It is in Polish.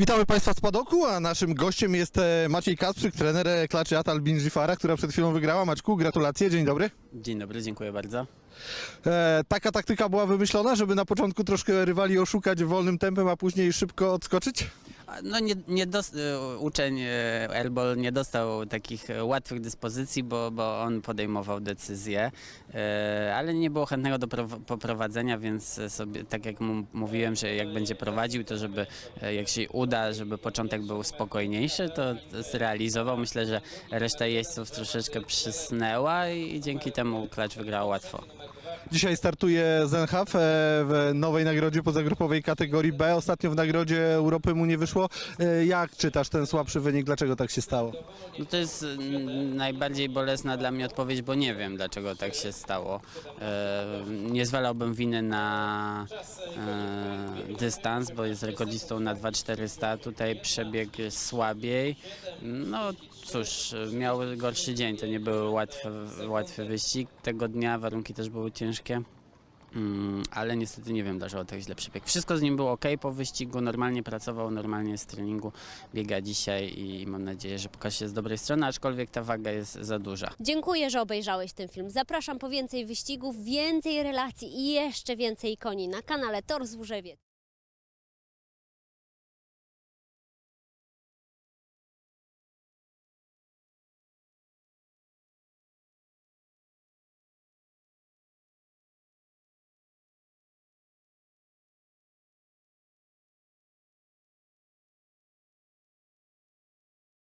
Witamy Państwa z Padoku, a naszym gościem jest e, Maciej Kasprzyk, trener e, klaczy Atal Binjifara, która przed chwilą wygrała. Maćku, gratulacje, dzień dobry. Dzień dobry, dziękuję bardzo. E, taka taktyka była wymyślona, żeby na początku troszkę rywali oszukać wolnym tempem, a później szybko odskoczyć? No nie, nie dos- e, uczeń e, Airball nie dostał takich e, łatwych dyspozycji, bo, bo on podejmował decyzje, ale nie było chętnego do prow- poprowadzenia, więc sobie, tak jak mu mówiłem, że jak będzie prowadził, to żeby jak się uda, żeby początek był spokojniejszy, to zrealizował. Myślę, że reszta jeźdźców troszeczkę przysnęła i dzięki temu klacz wygrał łatwo. Dzisiaj startuje Zenhaf w nowej nagrodzie pozagrupowej kategorii B. Ostatnio w nagrodzie Europy mu nie wyszło. E, jak czytasz ten słabszy wynik? Dlaczego tak się stało? No to jest mm, najbardziej bolesna dla mnie odpowiedź, bo nie wiem dlaczego tak się stało. E, nie zwalałbym winy na e, dystans, bo jest rekordzistą na 2400, tutaj przebieg słabiej. No cóż, miał gorszy dzień, to nie był łatwy, łatwy wyścig. Tego dnia warunki też były ciężkie. Mm, ale niestety nie wiem, dlaczego tak źle przebiegł. Wszystko z nim było ok po wyścigu, normalnie pracował, normalnie z treningu biega dzisiaj i mam nadzieję, że pokaże się z dobrej strony, aczkolwiek ta waga jest za duża. Dziękuję, że obejrzałeś ten film. Zapraszam po więcej wyścigów, więcej relacji i jeszcze więcej koni na kanale Tor Złużewiec.